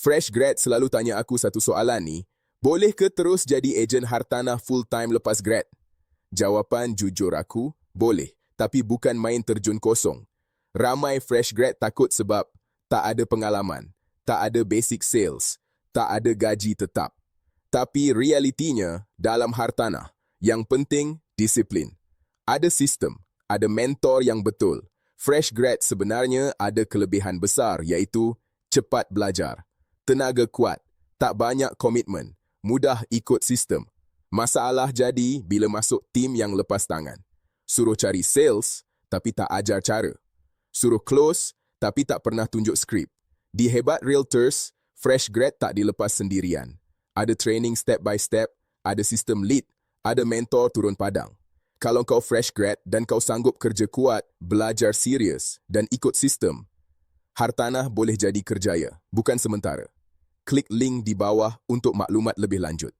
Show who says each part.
Speaker 1: Fresh grad selalu tanya aku satu soalan ni, boleh ke terus jadi ejen hartanah full time lepas grad? Jawapan jujur aku, boleh, tapi bukan main terjun kosong. Ramai fresh grad takut sebab tak ada pengalaman, tak ada basic sales, tak ada gaji tetap. Tapi realitinya dalam hartanah, yang penting disiplin. Ada sistem, ada mentor yang betul. Fresh grad sebenarnya ada kelebihan besar iaitu cepat belajar, tenaga kuat, tak banyak komitmen, mudah ikut sistem. Masalah jadi bila masuk tim yang lepas tangan. Suruh cari sales tapi tak ajar cara. Suruh close tapi tak pernah tunjuk skrip. Di Hebat Realtors, fresh grad tak dilepas sendirian. Ada training step by step, ada sistem lead, ada mentor turun padang. Kalau kau fresh grad dan kau sanggup kerja kuat, belajar serius dan ikut sistem, hartanah boleh jadi kerjaya, bukan sementara. Klik link di bawah untuk maklumat lebih lanjut.